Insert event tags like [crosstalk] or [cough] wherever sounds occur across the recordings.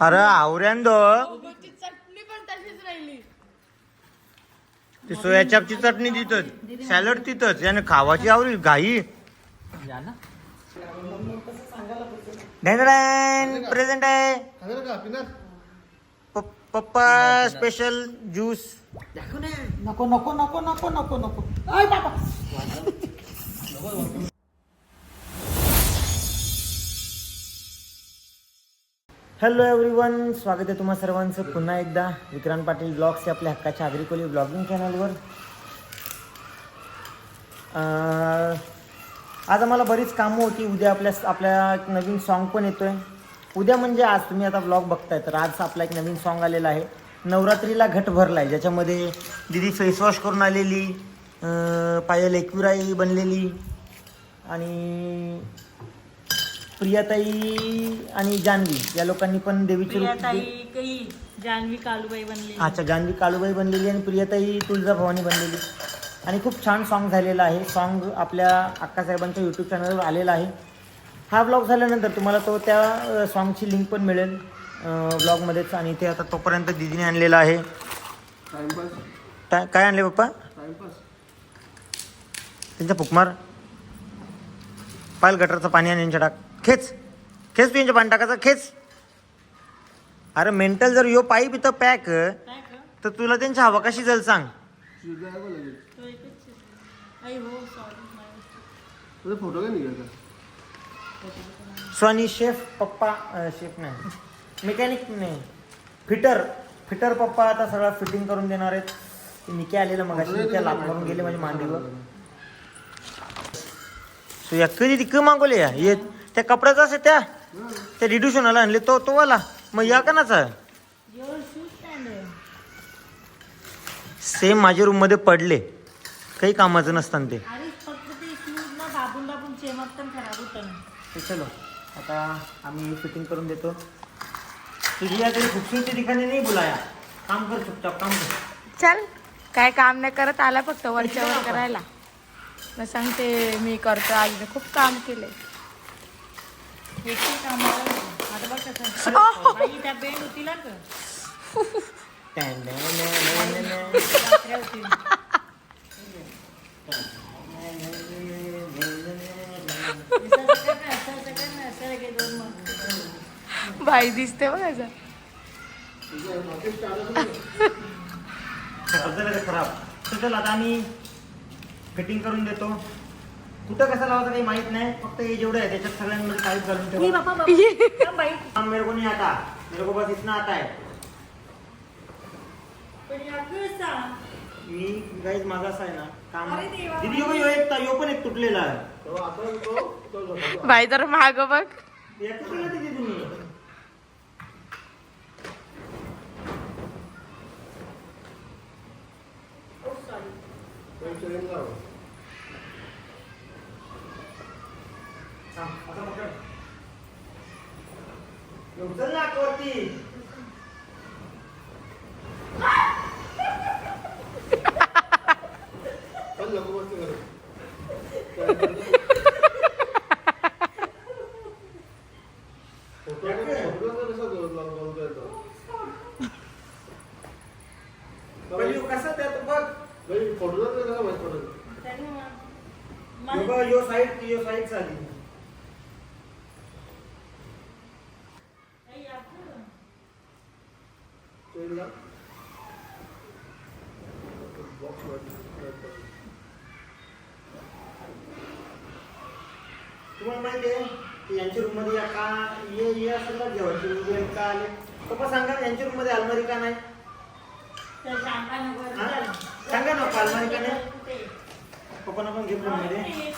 अरे आवऱ्यान दो ती चटणी पण तशीच राहिली. ती सोया चापची चटणी तिथंच. सॅलड तिथंच. याने खावाची आवरी घाई. प्रेझेंट आहे. प- पप्पा स्पेशल ज्यूस नको नको नको नको नको नको. हॅलो एव्हरीवन स्वागत आहे तुम्हा सर्वांचं. पुन्हा एकदा विक्रांत पाटील ब्लॉग्स या आपल्या हक्काच्या आग्रिकोली ब्लॉगिंग चॅनलवर आज आम्हाला बरीच कामं होती. उद्या आपल्या आपल्या एक नवीन सॉन्ग पण येतोय. उद्या म्हणजे आज तुम्ही आता ब्लॉग बघताय तर आज आपला एक नवीन सॉन्ग आलेला आहे. नवरात्रीला घट भरला आहे ज्याच्यामध्ये दिदी फेसवॉश करून आलेली पायल एकविराई बनलेली आणि प्रियाताई आणि जान्हवी या लोकांनी पण देवीची रूप प्रियाताई काही जान्हवी कालूबाई बनली. अच्छा जान्हवी काळूबाई बनलेली आणि प्रियाताई तुळजाभवानी बनलेली. आणि खूप छान सॉन्ग झालेला आहे. सॉन्ग आपल्या अक्कासाहेबांच्या यूट्यूब चॅनलवर आलेला आहे. हा ब्लॉग झाल्यानंतर तुम्हाला तो त्या सॉन्गची लिंक पण मिळेल ब्लॉगमध्येच आणि ते आता तोपर्यंत दिदीने आणलेला आहे. काय काय आणले पप्पा? त्यांचा फुकमार. पायल गटरचं पाणी आणि यांच्या टाक खेच. खेच तुझ्या पाणी टाकायचं खेच. अरे मेंटल जर यो पाईप इथं पॅक तर तुला त्यांची हवा कशी जाईल सांग. सॉनी फोटो काय निघायचा स्वानी शेफ पप्पा शेफ नाही. मेकॅनिक नाही. फिटर फिटर पप्पा आता सगळं फिटिंग करून देणार आहेत. ते निके आलेलं मग निके लाभ करून गेले माझ्या मांडीवर. सो या कधी ती मागवले या? ये. त्या कपड्याचा असे त्या? त्या रिड्युशनला आणले. तो तो वाला. मग या का नाचा जेवण शूज स्टँड आहे सेम माझ्या रूममध्ये पडले. काही कामाचं नसतं ते. चलो. आता आम्ही फिटिंग करून देतो. तुझी या तरी खूबसूरती ठिकाणी नाही बोलाया. काम कर चुपचाप काम कर. चल. काय काम नाही करत आला फक्त वरच्यावर करायला. मग सांगते मी करतो. आज खूप काम केले एकटी कामाला लागली. आता बघ कसं बाई त्या बेंड होती ना ग रात्र्या होती असं कर ना, असं कर ना, असं लगे दोन मग. बाई दिसते बघ असं खराब तर चल आता आम्ही फिटिंग करून देतो कुठं कसं लावायचं काही माहीत नाही फक्त हे जेवढं आहे त्याच्यात सगळ्यांमध्ये काहीच घालून ठेवा बाबा, बाबा. थांब बाई. काम मेरे को नहीं आता मेरे को बस इतना आता है? मी गाईज माझा असा आहे ना काम अरे देवा. दीदी यो यो एक यो पण एक तुटलेला आहे तो आता तो तो झोपा. बाई जर माग बघ याचं केलं दीदी तुम्ही Oh, sorry. तो शेण लाव. थांब, आता पकड. यो, उचल ना वरती चल नको बसते घरी. फोटो फोटो कसा लावतो येतो पण यो कसा त्यात बघ भाई फोटो कसा माहीत पडत त्याने मा- यो मला- बघ, यो साईड साईडमध्ये. तुम्हाला माहिती आहे यांच्या रूममध्ये या का ये ये ना जेवायची का आले पप्पा सांगा यांच्या रूममध्ये अलमारी का नाही सांगा नको रे? चल. सांगा ना, पालमारी का नाही? कुठे? पप्पांना पण घेऊन मध्ये?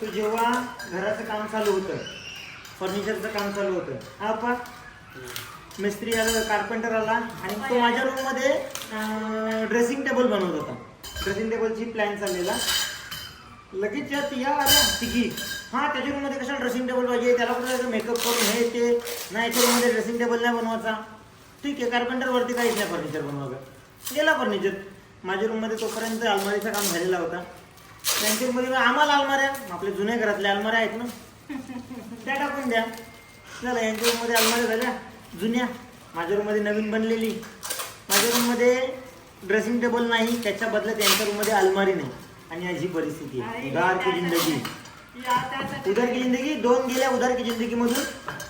तू जेव्हा घराचं काम चालू होतं फर्निचरचं काम चालू होतं हा पप्पा मिस्त्री आला कार्पेंटर आला आणि तो माझ्या रूममध्ये ड्रेसिंग टेबल बनवत होता. ड्रेसिंग टेबलची प्लॅन चाललेला. लगेच या आल्या तिघी. हा त्याच्या रूममध्ये कशाला ड्रेसिंग टेबल पाहिजे? त्याला कुठं मेकअप करून हे ते. नाही याच्या रूममध्ये ड्रेसिंग टेबल नाही बनवायचा. ठीक आहे कार्पेंटर वरती काहीच नाही फर्निचर बनवायचं. गेला फर्निचर माझ्या रूममध्ये तोपर्यंत अलमारीचं काम झालेला होता. त्यांच्या रूममध्ये आम्हाला अलमाऱ्या? आपल्या जुन्या घरातल्या अलमाऱ्या आहेत ना? [laughs] त्या टाकून द्या. चला यांच्या रूममध्ये अलमारी झाल्या. जुन्या. माझ्या रूममध्ये नवीन बनलेली. माझ्या रूममध्ये ड्रेसिंग टेबल नाही. त्याच्या बदल्यात यांच्या रूममध्ये अलमारी नाही. आणि अशी परिस्थिती आहे. की जिंदगी. उदार की जिंदगी दोन गेल्या उदार की जिंदगी मधून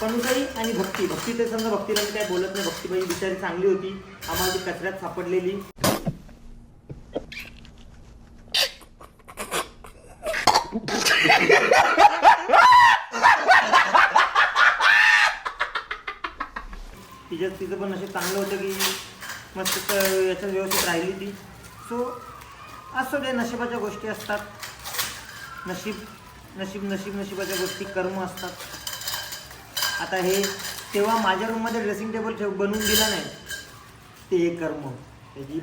पणुताई आणि भक्ती. भक्ती ते समजा भक्तीला मी काय बोलत नाही. भक्तीबाई बिचारी चांगली होती. आम्हाला ती कचऱ्यात सापडलेली. तिच्या तिचं पण नशीब चांगलं होतं की मस्त याच्यात व्यवस्थित राहिली ती. सो असं दे नशिबाच्या गोष्टी असतात. नशीब नशीब नशीब नशिबाच्या गोष्टी कर्म असतात. आता हे तेव्हा माझ्या रूममध्ये ड्रेसिंग टेबल ठेव बनवून दिला नाही. ते एक कर्म. त्याची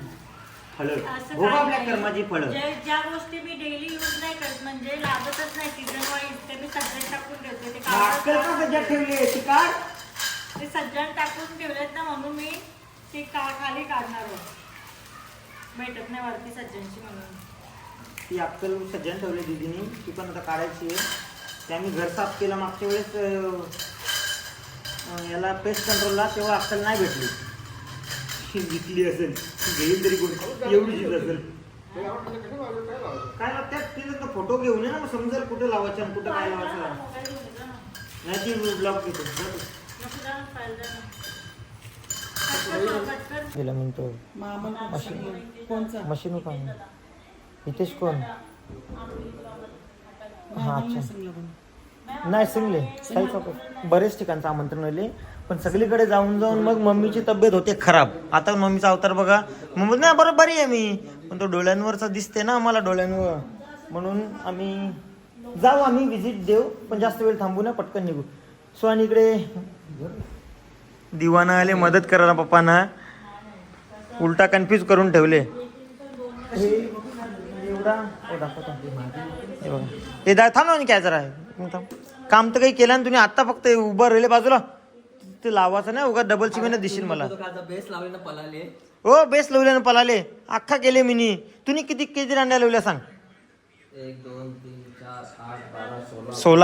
फळं. असं भोगा काही आपल्या नाही. कर्माची फळं. जे- ज्या गोष्टी मी डेली यूज नाही करत म्हणजे लागतच नाही सीझन वाईज ते मी टाकून ठेवते ते अक्कल का ठेवली आहे ती काढ ते सज्जन टाकून ठेवलेत ना म्हणून मी ते का खाली काढणार आहे. भेटत नाही वरती सज्जनची म्हणून. ती अक्कल सज्जन ठेवली दिदीने ती पण आता काढायची आहे. ते आम्ही घर साफ केलं मागच्या वेळेस अं, याला पेस्ट कंट्रोलला तेव्हा अक्कल नाही भेटली. विकली असेल ती घेईल तरी कोण? असेल. आवडतं कसं लावायचं? काय लागतात तिला फोटो घेऊन ये ना मग समजेल कुठे लावायचं आणि कुठं काय लावायचं. मोबाईल घेऊन येतो ना. नाही ती ब्लॉक घेतो. नको म्हणतो मशीन मशीन हितेश कोण? हा अच्छा. नाही सिंगले साई चौक बरेच ठिकाणचं आमंत्रण आले पण सगळीकडे जाऊन जाऊन मग मम्मीची तब्येत होते खराब. आता मम्मीचा अवतार बघा. मम्मी नाही बरं बरी आहे मी पण तो डोळ्यांवरचा दिसते ना आम्हाला डोळ्यांवर. म्हणून आम्ही जाऊ आम्ही व्हिजिट देऊ पण जास्त वेळ थांबू ना पटकन निघू. सो आणि इकडे. दिवाना आले मदत करा पप्पांना. उलटा कन्फ्यूज करून ठेवले. हे एवढा. हो दा थांब ना काय जरा. काम तर काही केलं ना तुम्ही आता फक्त उभं राहिले बाजूला. ते लावायचं नाही उगा डबल चिमेनं दिसेल मला. बेस लावले ना पलाले हो बेस लावले ना पलाले. अख्खा केले मिनी. तुम्ही किती केजी रांड्या लावल्या सांग?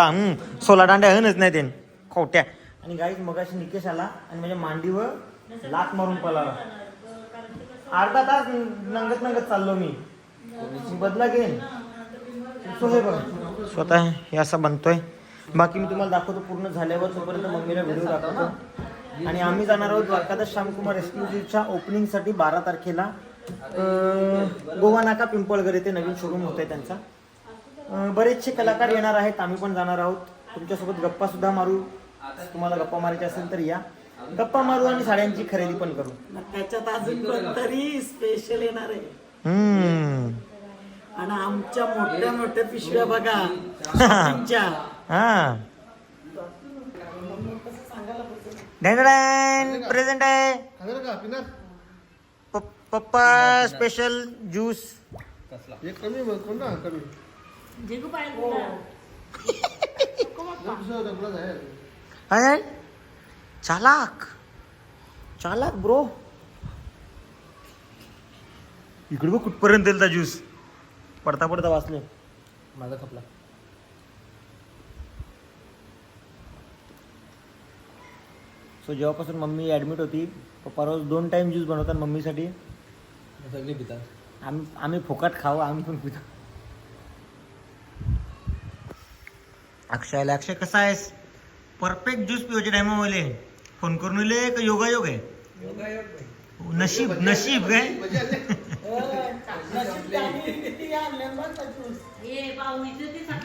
हम्म. सोळा दांड्या हनच नाही ते. खोट्या. आणि गाईच मगाशी निकेश आला आणि माझ्या मांडीवर लात मारून पळाला. अर्धा तास नंगत नंगत चाललो मी. बदला घेईन. सो हे बघा. स्वतः हे असा बनतोय. बाकी मी तुम्हाला दाखवतो पूर्ण झाल्यावर तोपर्यंत मम्मीला व्हिडिओ दाखवतो. आणि आम्ही जाणार आहोत द्वारकादास श्यामकुमार एक्सक्लुझिव्हच्या ओपनिंगसाठी बारा तारखेला. गोवा नाका पिंपळगर येथे नवीन शोरूम होत आहे त्यांचा बरेचसे कलाकार येणार आहेत. आम्ही पण जाणार आहोत. तुमच्यासोबत गप्पा सुद्धा मारू. तुम्हाला गप्पा मारायचे असेल तर या. गप्पा मारू आणि साड्यांची खरेदी पण करू. त्याच्यात अजून कोणतरी स्पेशल येणार आहे. हम्म. आणि आमच्या मोठ्या मोठ्या पिशव्या बघा. shoppingच्या. हा. प्रेझेंट आहे. खाणार का? पिणार? प- पप्पा स्पेशल ज्यूस हे कमी मग कोण ना कमी? जिगू पाहिजे तुला. दुसरं डबलाच आहे. आहे चालाक. चालाक ब्रो इकडे बघ कुठपर्यंत येईल ज्यूस पडता पडता वाचले. माझा खपला. सो जेव्हापासून मम्मी ॲडमिट होती पप्पा रोज दोन टाइम ज्यूस बनवतात मम्मीसाठी. सगळे पितात. आम्ही आम्ही फुकट खाऊ आम्ही पण पितो. अक्षयला अक्षय कसा आहेस? परफेक्ट ज्यूस पिवायचे टाइम मले फोन करून येले का योगायोग आहे नशीब नशीब काय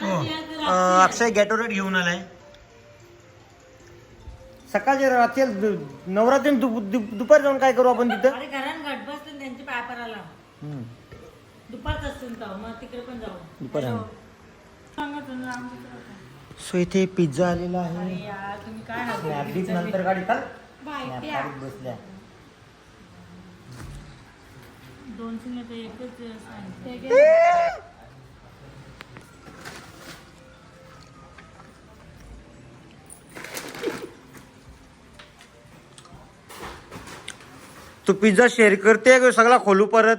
हो. अक्षय गॅटोरेट घेऊन आलाय सकाळचे रात्री नवरात्री दुपारी जाऊन काय करू आपण. तिथं घरात घट. दुपारच मग तिकडे पण जाऊ दुपारी हॅलो. सो इथे पिझ्झा आलेला आहे? स्नॅपडीप नंतर गाडी स्नॅपडीप बसल्या दोन एकच. तू पिझ्झा शेअर करते का? सगळा खोलू परत?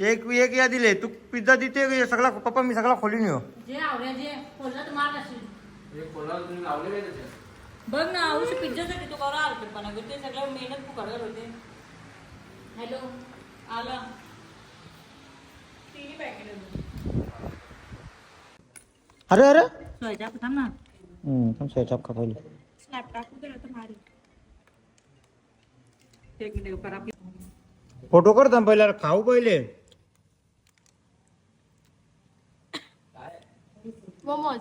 एक एक या दिले तू पिझ्झा देते का सगळा पप्पा मी सगळा खोलून येऊ जे आवडे जे बोललं तर मार असेल बघ ना औषध पिझ्झासाठी तू करा हलकटपणा करते सगळं मेहनत तू करत होते. हॅलो आला. तिन्ही पॅकेट अरे अरे. सोयच्या थांब ना. स्वयंपाक का पहिले. स्नॅप टाकू दे आता भारी एक मिनिट करा फ़ोटो करता पहिले खाऊ पहिले. मोमोज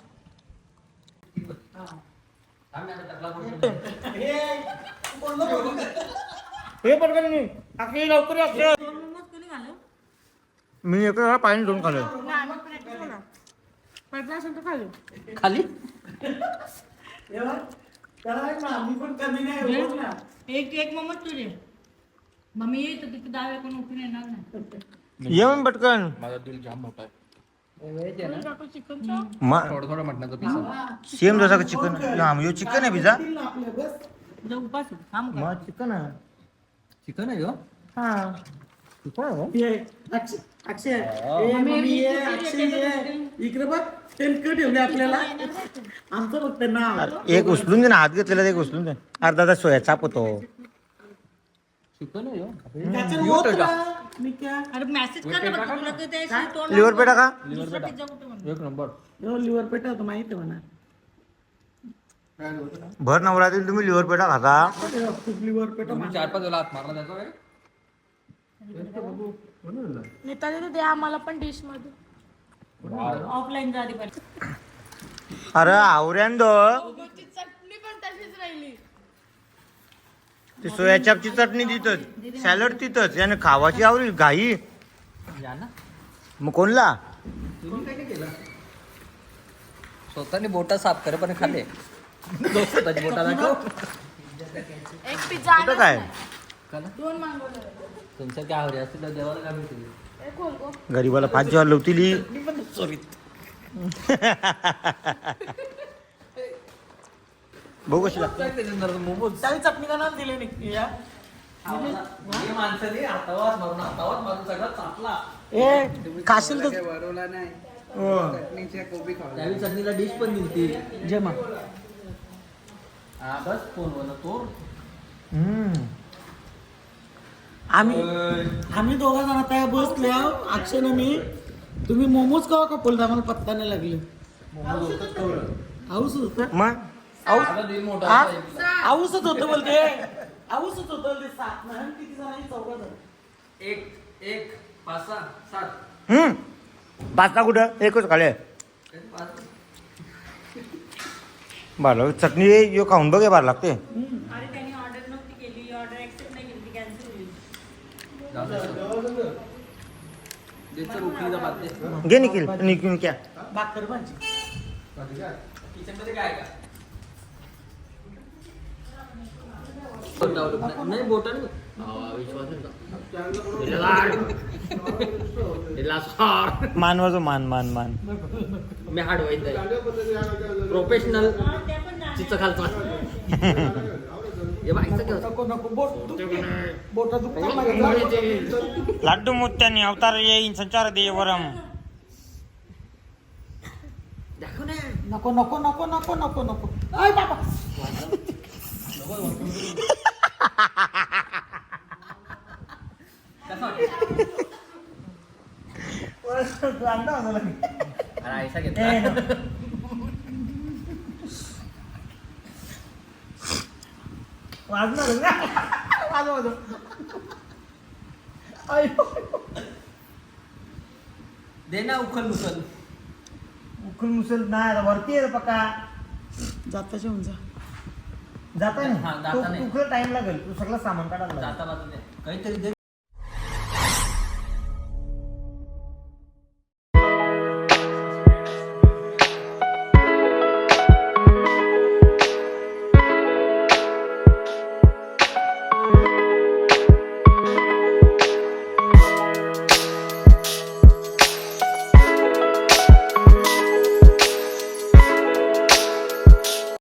हे पटकन मी अक्षय लवकर ये, अक्षय दोन मोमोज कोणी घालू मी एक वेळा पाणी दोन खाल्लं पडला असेल तर खाली? खाली आम्ही पण कमी नाही होत ना. एक एक मोमोज तुझे. मम्मी येईल तर तिथे डावे कोण उठून येणार नाही. ये मग पटकन. माझा दिल जाम मोठा आहे. थोडं थोडं मटणाचं पीस सेम जसा चिकन? हा यो चिकन आहे का? मग चिकन आहे. चिकन आहे हो हा. चिकन आहे हो. ये, अक्षय अक्षय ए, मम्मी ये अक्षय ये. इकडे बघ तेलकट ठेवले आपल्याला. आमचं फक्त नाव. अरे, एक उचलून दे ना हात घेतलेला एक उचलून दे. अर्धा तास सोया चाप हो. त्याच्यात होत ना, मी क्या? अरे मेसेज कर ना बघ, तुला तर ते अशी तोंड लिव्हर पेटा का दुसरा पिझ्झा कुठे म्हणतो? एक नंबर. यो लिव्हर पेटा होतं माहिती आहे म्हणा भर नवरात्री तुम्ही लिव्हर पेटा खाता खूप लिव्हर पेटा तुम्ही चार पाच वेळा हात मारला त्याचा काय नेताजी तर द्या आम्हाला पण डिशमध्ये. ऑफलाईन जा आधी पहिले. अरे आवऱ्यांद चटणी पण तशीच राहिली. ते सोया चापची चटणी तिथंच सॅलड तिथंच याने खावाची आवरी घाई. मग कोणला? स्वतःने बोटा साफ करे पण खाल्ले स्वतःची बोटा दाखव. एक पिझ्झा कुठं काय? दोन मागवले. तुमच्या काय आवडी असतील तर देवाला काय खोल गरीबाला पाच जेव्हा लवतीली [laughs] बघू कशी लागते मोमोज चटणी का नाव दिले नाही. या. माणसाने हातावात मारून हातावात मारून सगळं चाटला. ए खाशील तर त्यावेळी चटणीला डिश पण दिलती जेमा. हा बस फोन तो आम्ही आम्ही दोघा जण आता बसल्या अक्षय ना मी. तुम्ही मोमोज कवा का? बोलता आम्हाला पत्ता नाही लागले. हाऊस होत. मग? हाऊसच होतं बोलते. हाऊसच होतं बोलते. सात नाही किती जणांनी चौघा जण एक एक पाच सहा सात. हम्म. पाचता कुठं? एकच खाले बरं चटणी यो खाऊन बघ बार लागते. अरे त्यांनी ऑर्डर नव्हती केली. ऑर्डर ऍक्सेप्ट नाही केली. कॅन्सल होईल. उकळीचा भात दे. घे निखिल निखिल क्या भाकर भाजी. किचनमध्ये काय का? नाही. बोटा विश्वास नाही मानवाचं मान मान मान मी हार्ड वाईट प्रोफेशनल चिच खालचा. लाड्डू मोत्याने अवतार येईन संचार देवरम नको नको नको नको नको नको. बाबा. वाजणार ना वाजव वाजव अयो. दे ना उखल मुखल उखल मुसल नाही वरती आहे पक्का जाता जेवून जा जाता हा, जाता नाही. नाही उखल टाइम लागेल तू सगळं सामान काढायला लागेल. जाता बाजूने काहीतरी दे